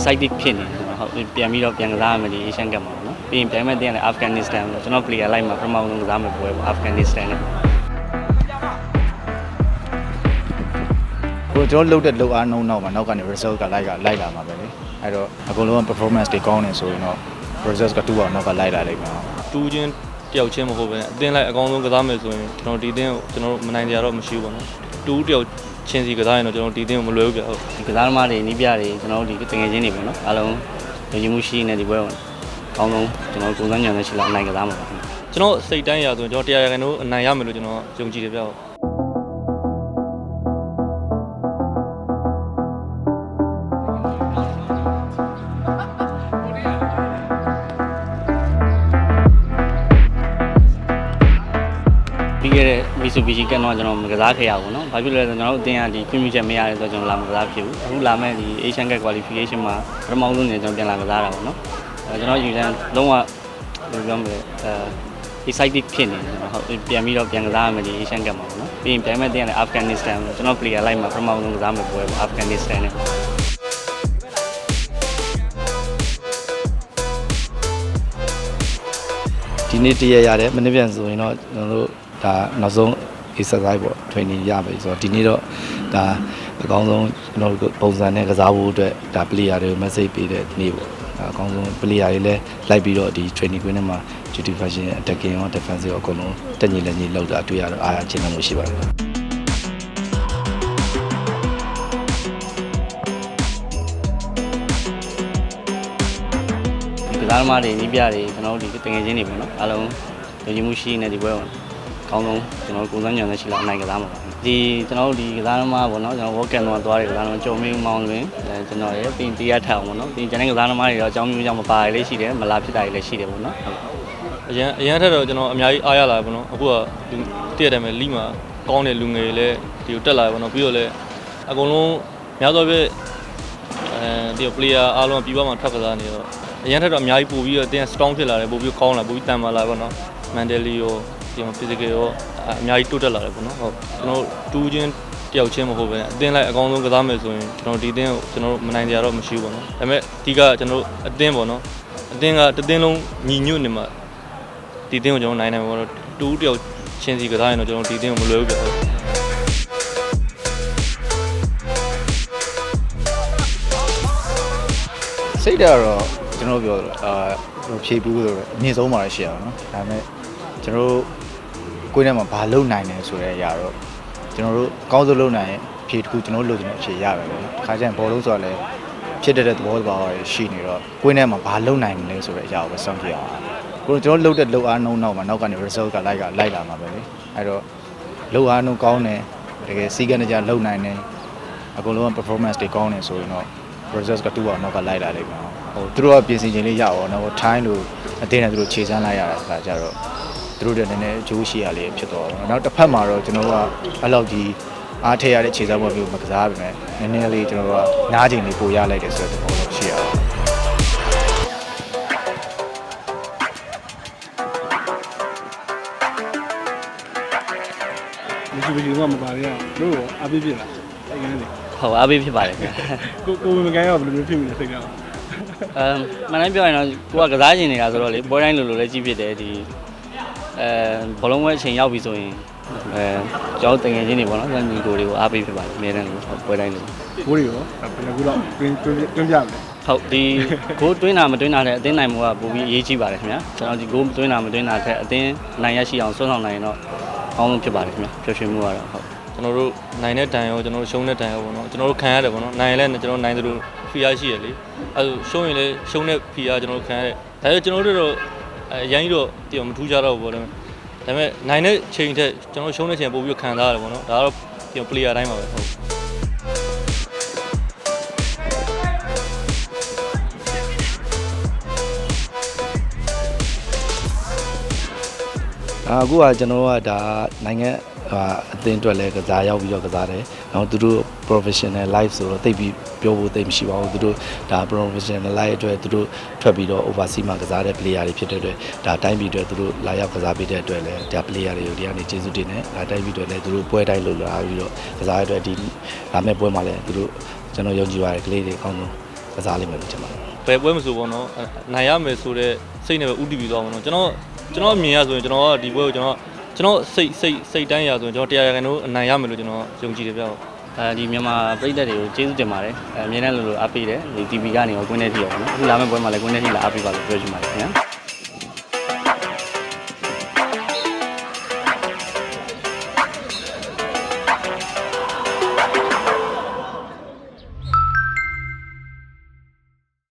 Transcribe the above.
excited ဖြစ်နေတယ်ဟုတ်ပြန်ပြီးတော့ပြန်ကစားရမယ်ဒီ Asian Cup မှာပေါ့နော်ပြီးရင်ပြန်မဲ့တင်ရတယ် Afghanistan လို့ကျွန်တော် player လိုက်မှာပထမဆုံးကစားမယ်ပွဲပေါ့ Afghanistan နဲ့ကိုကျွန်တော်လှုပ်တဲ့လှုပ်အားနှုံနောက်မှာနောက်ကနေ result ကလိုက်ကလိုက်လာမှာပဲလေအဲ့တော့အကုန်လုံးက performance တွေကောင်းနေဆိုရင်တော့ result ကတူအောင်နောက်ကလိုက်လာလိမ့်မယ်တူးချင်းတယောက်ချင်းမဟုတ်ပဲနဲ့အသင်းလိုက်အကောင်းဆုံးကစားမယ်ဆိုရင်ကျွန်တော်ဒီအသင်းကိုကျွန်တော်တို့မနိုင်ကြတော့မရှိဘူးပေါ့နော် တူးတယောက်ချင်းစီကစားရင်တော့ကျွန်တော်ဒီအသင်းကိုမလွယ်ဘူးပြဟုတ်ဒီကစားသမားတွေနီးပြတွေကျွန်တော်တို့ဒီတငယ်ချင်းတွေပေါ့နော်အားလုံးယုံကြည်မှုရှိနေဒီပွဲကိုအကောင်းဆုံးကျွန်တော်တို့ကိုယ်စားညံနဲ့ရှိလာအနိုင်ကစားမှာပါခင်ဗျကျွန်တော်စိတ်တိုင်းရာဆိုရင်ကျွန်တော်တရားရခိုင်တို့အနိုင်ရမယ်လို့ကျွန်တော်ယုံကြည်တယ်ပြဟုတ် ပြီးခဲ့တဲ့ Mitsubishi ကတော့ကျွန်တော်မကစားခဲ့ရဘူးเนาะ။ဘာဖြစ်လဲဆိုတော့ကျွန်တော်တို့အတင်းကဒီခွင့်ပြုချက်မရတဲ့ဆိုတော့ကျွန်တော်လာမကစားဖြစ်ဘူး။အခုလာမဲ့ဒီ Asian Cup qualification မှာပထမဆုံးနေကျွန်တော်ပြန်လာကစားတာပေါ့နော်။အဲကျွန်တော်ယူတန်းလုံးဝဘယ်လိုပြောမလဲအဲ excited ဖြစ်နေတယ်ကျွန်တော်ဟုတ်ပြန်ပြီးတော့ပြန်ကစားရမယ်ဒီ Asian Cup မှာပေါ့နော်။ပြီးရင်ပြန်မဲ့တင်ရတယ် Afghanistan လို့ကျွန်တော် player လိုက်မှာပထမဆုံးကစားမယ်ပွဲပေါ့ Afghanistan နဲ့ ဒီနေ့တရက်ရတယ်မနေ့ပြန်ဆိုရင်တော့ကျွန်တော်တို့ ဒါနောက်ဆုံး exercise ပေါ့ training ရပြီဆိုတော့ဒီနေ့တော့ဒါအကောင်းဆုံးကျွန်တော်တို့ပုံစံနဲ့ကစားဖို့အတွက်ဒါ player တွေကို message ပေးတဲ့နေ့ပေါ့ဒါအကောင်းဆုံး player တွေလည်းလိုက်ပြီးတော့ဒီ training ကွင်းထဲမှာ duty fashion attacking ရော defensive ရောအကုန်လုံးတက်ညီလက်ညီလောက်တာတွေ့ရတော့အားရခြင်းလို့ရှိပါတယ်ဒီကစားသမားတွေနီးပြတွေကျွန်တော်တို့ဒီတငယ်ချင်းတွေပေါ့နော်အားလုံးယုံကြည်မှုရှိနေဒီပွဲကိုအ ကောင်းဆုံးကျွန်တော်တို့ကိုယ်စားညံနဲ့ရှိလာအနိုင်ကစားမှာပါဒီကျွန်တော်တို့ဒီကစားသမားပေါ့နော်ကျွန်တော် work camp တော့သွားတယ်ကစားသမားကြုံမင်းမောင်းတွင်အဲကျွန်တော်ရဲ့ပြင်တရားထောင်ပေါ့နော်ဒီကျန်တဲ့ကစားသမားတွေတော့အကြောင်းမျိုးကြောင့်မပါရလေးရှိတယ်မလာဖြစ်တာတွေလည်းရှိတယ်ပေါ့နော်ဟုတ်အရင်အရင်ထက်တော့ကျွန်တော်အများကြီးအားရလာတယ်ပေါ့နော်အခုကလူတည့်တယ်မယ်လိမှာကောင်းတဲ့လူငယ်တွေလည်းဒီကိုတက်လာတယ်ပေါ့နော်ပြီးတော့လည်းအကုန်လုံးများသောအားဖြင့်အဲဒီ player အားလုံးကပြီးပါမှထပ်ကစားနေတော့အရင်ထက်တော့အများကြီးပို့ပြီးတော့တင်း strong ဖြစ်လာတယ်ပို့ပြီးကောင်းလာပို့ပြီးတန်မာလာပေါ့နော် mentally ရောဒီ မှာ physical ရောအများကြီးတိုးတက်လာတယ်ပေါ့နော်ဟုတ်ကျွန်တော်တူးချင်းတယောက်ချင်းမဟုတ်ပဲနဲ့အသင်းလိုက်အကောင်းဆုံးကစားမယ်ဆိုရင်ကျွန်တော်ဒီအသင်းကိုကျွန်တော်တို့မနိုင်ကြတော့မရှိဘူးပေါ့နော်ဒါပေမဲ့အဓိကကျွန်တော်တို့အသင်းပေါ့နော်အသင်းကတစ်သင်းလုံးညီညွတ်နေမှာဒီတင်းကိုကျွန်တော်နိုင်နိုင်ပါတော့တူးတယောက်ချင်းစီကစားရင်တော့ကျွန်တော်ဒီတင်းကိုမလွယ်ဘူးပြဟုတ်စိတ်ဓာတ်ကတော့ကျွန်တော်ပြောတယ်အာဖြည့်ဘူးဆိုတော့အမြင့်ဆုံးပါရှိရအောင်နော်ဒါပေမဲ့ကျွန်တော်တို့ ကိုယ်ထဲမှာဘာလုံနိုင်တယ်ဆိုတဲ့အရာတော့ကျွန်တော်တို့အကောင်းဆုံးလုံနိုင်ရင်ဖြည့်တစ်ခုကျွန်တော်တို့လိုချင်တဲ့အဖြည့်ရပါပဲခါကျရင်ဘောလုံးဆိုတော့လည်းဖြစ်တဲ့တဲ့သဘောတဘာဝတွေရှိနေတော့ကိုယ်ထဲမှာဘာလုံနိုင်မလဲဆိုတဲ့အရာကိုပဲစောင့်ကြည့်အောင်ကိုယ်ကျွန်တော်လှုပ်တဲ့လှုပ်အားနှုံနောက်မှာနောက်ကနေ result ကလိုက်ကလိုက်လာမှာပဲလေအဲ့တော့လှုပ်အားနှုံကောင်းတယ်တကယ်စီးကန်းကြလုံနိုင်တယ်အကုန်လုံးက performance တွေကောင်းနေဆိုရင်တော့ process ကတူအောင်နောက်ကလိုက်လာလိမ့်မယ်ဟိုသူတို့ကပြင်ဆင်ခြင်းလေးရအောင်နော်ထိုင်းလို့အတင်းနဲ့သူတို့ခြေစမ်းလိုက်ရတာအခါကျတော့ သူတို့တည်းနည်းနည်းအကျိုးရှိရလေးဖြစ်တော့တယ်နောက်တစ်ဖက်မှာတော့ကျွန်တော်တို့ကအဲ့လောက်ကြီးအားထည့်ရတဲ့ခြေစမ်းပေါ်မျိုးမကစားပါနဲ့နည်းနည်းလေးကျွန်တော်တို့ကနားချိန်လေးပို့ရလိုက်တယ်ဆိုတဲ့သဘောလို့ရှိရအောင်မရှိမရှိတော့မပါရအောင်တို့ရောအပြည့်ပြည့်လားအဲ့ကန်းလေးဟုတ်အားပေးဖြစ်ပါတယ်ခင်ဗျကိုကိုမကန်ရောဘယ်လိုမျိုးဖြစ်မိလဲစိတ်ကတော့အမ်မနိုင်ပြောရင်တော့ကိုကကစားချင်နေတာဆိုတော့လေပွဲတိုင်းလိုလိုလည်းကြည့်ဖြစ်တယ်ဒီ အဲဘလုံးဝဲအချိန်ရောက်ပြီဆိုရင်အဲကျောင်းတငယ်ချင်းတွေပေါ့နော်ညီကိုတွေကိုအားပေးဖြစ်ပါတယ်အများတန်းလို့ပွဲတိုင်းလို့ကိုရီရောဘယ်နှခုတော့တွင်းတွင်းတွင်းပြမလဲဟုတ်ဒီဂိုးတွင်းတာမတွင်းတာတဲ့အသင်းနိုင်မှုကပိုပြီးအရေးကြီးပါတယ်ခင်ဗျာကျွန်တော်ဒီဂိုးတွင်းတာမတွင်းတာတဲ့အသင်းနိုင်ရရှိအောင်ဆွမ်းဆောင်နိုင်ရင်တော့ကောင်းဆုံးဖြစ်ပါတယ်ခင်ဗျာပျော်ရွှင်မှုကတော့ဟုတ်ကျွန်တော်တို့နိုင်တဲ့တန်ရောကျွန်တော်တို့ရှုံးတဲ့တန်ရောပေါ့နော်ကျွန်တော်တို့ခံရတယ်ပေါ့နော်နိုင်ရင်လည်းကျွန်တော်နိုင်သလိုဖီအားရှိရလေအဲရှုံးရင်လည်းရှုံးတဲ့ဖီအားကျွန်တော်တို့ခံရတယ်ဒါပေမဲ့ကျွန်တော်တို့တော့ အဲရန်ကြီးတော့တည်မထူးကြတော့ဘူးပေါ့ဒါပေမဲ့နိုင်တဲ့ချိန်ထက်ကျွန်တော်ရှုံးတဲ့ချိန်ပို့ပြီးခံစားရတယ်ပေါ့နော်ဒါကတော့ဒီ player တိုင်းပါပဲဟုတ်အခုကကျွန်တော်ကဒါနိုင်ငံဟာအသင်းအတွက်လည်းကစားရောက်ပြီးတော့ကစားတယ်။နောက်သူတို့ professional life ဆိုတော့တိတ်ပြီးပြောဖို့တိတ်မရှိပါဘူး။သူတို့ဒါ professional life အတွက်သူတို့ထွက်ပြီးတော့ overseas မှာကစားတဲ့ player တွေဖြစ်တဲ့အတွက်ဒါတိုင်းပြည်အတွက်သူတို့လာရောက်ကစားပေးတဲ့အတွက်လည်းဒါ player တွေကိုဒီကနေကျေးဇူးတင်တယ်။ဒါတိုင်းပြည်အတွက်လည်းသူတို့ပွဲတိုင်းလို့လာပြီးတော့ကစားရတဲ့အတွက်ဒီလာမယ့်ပွဲမှာလည်းသူတို့ကျွန်တော်ယုံကြည်ပါတယ်ကလေးတွေအကောင်းဆုံးကစားလိမ့်မယ်လို့ထင်ပါတယ်ဘယ်ပွဲမဆိုပေါ့နော်အနိုင်ရမယ်ဆိုတော့စိတ်နဲ့ပဲဥတည်ပြီးသွားပါတော့ကျွန်တော်ကျွန်တော်အမြင်ရဆိုရင်ကျွန်တော်ကဒီပွဲကိုကျွန်တော်ကျွန်တော်စိတ်စိတ်စိတ်တိုင်းရဆိုရင်ကျွန်တော်တရားရခိုင်တော့အနိုင်ရမယ်လို့ကျွန်တော်ယုံကြည်တယ်ဗျာ အဲဒီမြန်မာပြည်သက်တွေကိုကျေးဇူးတင်ပါတယ်အဲအမြဲတမ်းလိုလိုအားပေးတယ်ဒီ TV ကနေရောကွင်းထဲထိရောပေါ့နော်အခုလာမယ့်ပွဲမှာလည်းကွင်းထဲထိလာအားပေးပါလို့ပြောချင်ပါတယ်ခင်ဗျာ